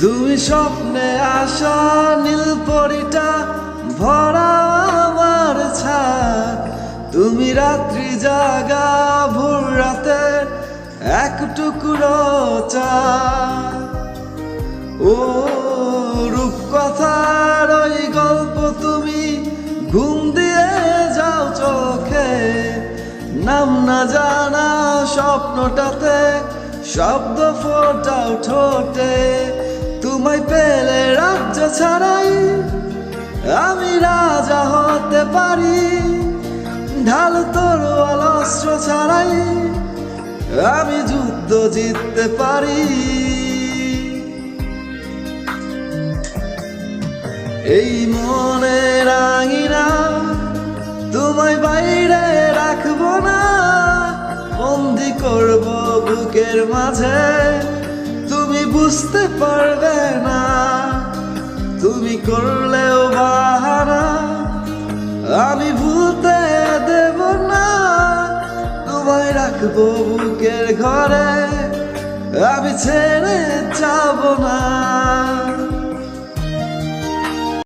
তুমি স্বপ্নে আসা নীল পরিটা ভরা আমার ছাদ। তুমি রাত্রি জাগা ভোর রাতে এক টুকরো চাঁদ ও রূপকথার ওই গল্প তুমি ঘুম দিয়ে যাও চোখে। নাম না জানা স্বপ্নটাতে শব্দ ফোটাও ঠোঁটে। তোমায় পেলে রাজ্য ছাড়াই আমি রাজা হতে পারি। ঢাল তোর অস্ত্র ছাড়াই আমি যুদ্ধ জিততে পারি। এই মনে রাঙিনা তোমায় বাইরে রাখব না, বন্দি করব বুকের মাঝে। বুঝতে পারবে না। তুমি করলেও বাহারা আমি ভুলতে দেব না। তোমায় রাখব বুকের ঘরে, আমি ছেড়ে যাব না।